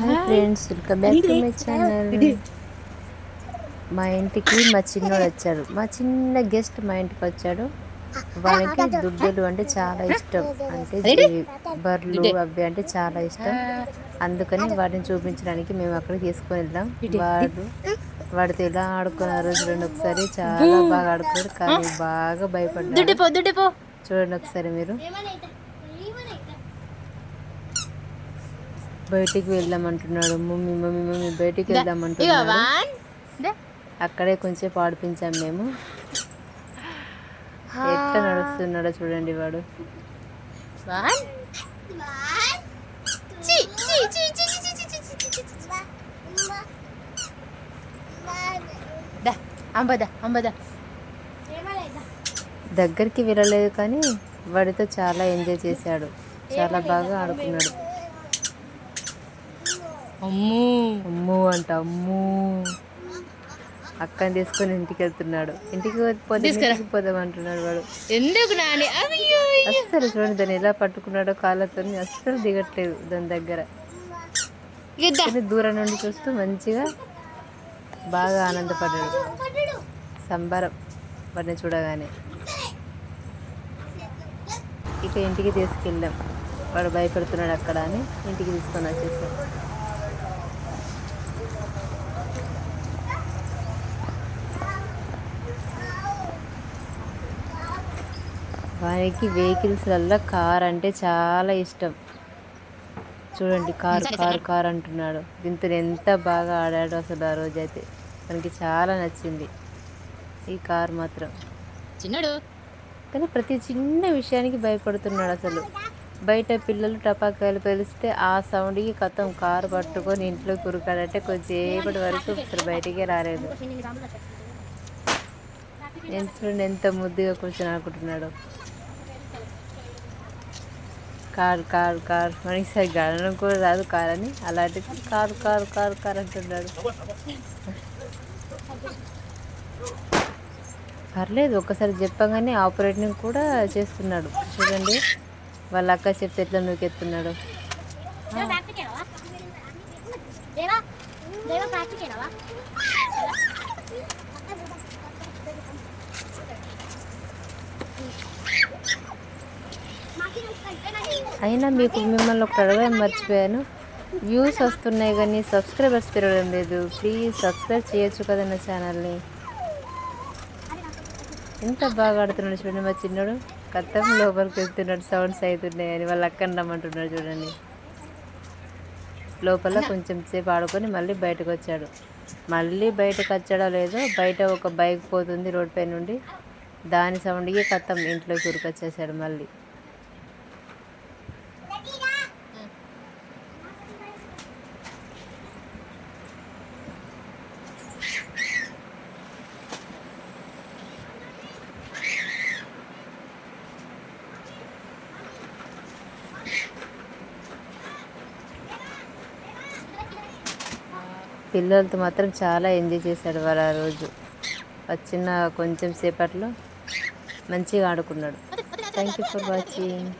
Hi friends welcome back to my channel. మా ఇంటికి మా చిన్నోడు వచ్చాడు. మా చిన్న గెస్ట్ మా ఇంటికి వచ్చాడు. వానికి దుడ్డలు అంటే చాలా ఇష్టం. అంటే బర్రెలు అవి అంటే చాలా ఇష్టం. అందుకని వాటిని చూపించడానికి మేము అక్కడ తీసుకొని వెళ్దాం. వాడు. వాడితో ఎలా ఆడుకున్నారు చూడండి ఒకసారి చాలా బాగా ఆడుకున్నాడు. కానీ బాగా భయపడ్డాడు. చూడండి ఒకసారి మీరు. బయటికి వెళ్దామంటున్నాడు మమ్మీ మమ్మీ మమ్మీ బయటికి వెళ్దామంటున్నాడు అక్కడే కొంచెం పాడిపించాం మేము ఎట్లా నడుస్తున్నాడో చూడండి వాడు అంబదా అంబదా దగ్గరికి వెళ్ళలేదు కానీ వాడితో చాలా ఎంజాయ్ చేశాడు చాలా బాగా ఆడుకున్నాడు అమ్మూ. అమ్ము అంట అమ్ము. అక్కని తీసుకొని ఇంటికి వెళ్తున్నాడు. ఇంటికి పోతే పోదాం అంటున్నాడు వాడు. ఎందుకు నాని? అస్సలు చూడండి దాన్ని ఎలా పట్టుకున్నాడో కాళ్ళతో అస్సలు దిగట్లేదు దాని దగ్గర. దూరం నుండి చూస్తూ మంచిగా బాగా ఆనందపడ్డాడు. సంబరం వాడిని చూడగానే. ఇక ఇంటికి తీసుకెళ్ళాం వాడు భయపడుతున్నాడు అక్కడ అని ఇంటికి తీసుకొని వచ్చేసాం వానికి వెహికల్స్లలో కార్ అంటే చాలా ఇష్టం. చూడండి కార్ కార్ కార్ అంటున్నాడు. దీంతో ఎంత బాగా ఆడాడు అసలు ఆ రోజైతే. మనకి చాలా నచ్చింది ఈ కార్ మాత్రం. చిన్నడు. కానీ ప్రతి చిన్న విషయానికి భయపడుతున్నాడు అసలు. బయట పిల్లలు టపాకాయలు పేలిస్తే ఆ సౌండ్కి కథం కారు పట్టుకొని ఇంట్లో కురుకాడంటే కొంచెంసేపటి వరకు అసలు బయటికే రాలేదు. నేను చూడండి ఎంత ముద్దుగా కూర్చొని ఆడుకుంటున్నాడు. Car car car. మనకి సరిగ్గా అనడం కూడా రాదు కార్ అని. అలాంటి కారు కారు కారు కారు అంటున్నాడు. పర్లేదు ఒక్కసారి చెప్పగానే ఆపరేటింగ్ కూడా చేస్తున్నాడు. చూడండి వాళ్ళ అక్క చెప్తే ఎట్లా నూకెత్తున్నాడు. మాకి అయినా మీకు మిమ్మల్ని ఒక అడగడం మర్చిపోయాను. వ్యూస్ వస్తున్నాయి కానీ సబ్స్క్రైబర్స్ తిరగడం లేదు. ప్లీజ్ సబ్స్క్రైబ్ చేయొచ్చు కదా నా ఛానల్ని. ఎంత బాగా ఆడుతున్నాడు చూడండి మా చిన్నోడు. కత్తం లోపలికి వెళ్తున్నాడు. సౌండ్స్ అవుతున్నాయి అని వాళ్ళ అక్కని రమ్మంటున్నాడు చూడండి. లోపల కొంచెం సేపు ఆడుకొని మళ్ళీ బయటకు వచ్చాడు. మళ్ళీ బయటకు వచ్చాడో లేదో బయట ఒక బైక్ పోతుంది రోడ్ పై నుండి. దాని సౌండ్కి కత్తం ఇంట్లోకి ఉరికొచ్చేసాడు మళ్ళీ. పిల్లలతో మాత్రం చాలా ఎంజాయ్ చేశాడు వాడు ఆ రోజు. వచ్చిన కొంచెం సేపట్లో మంచిగా ఆడుకున్నాడు. Thank you for watching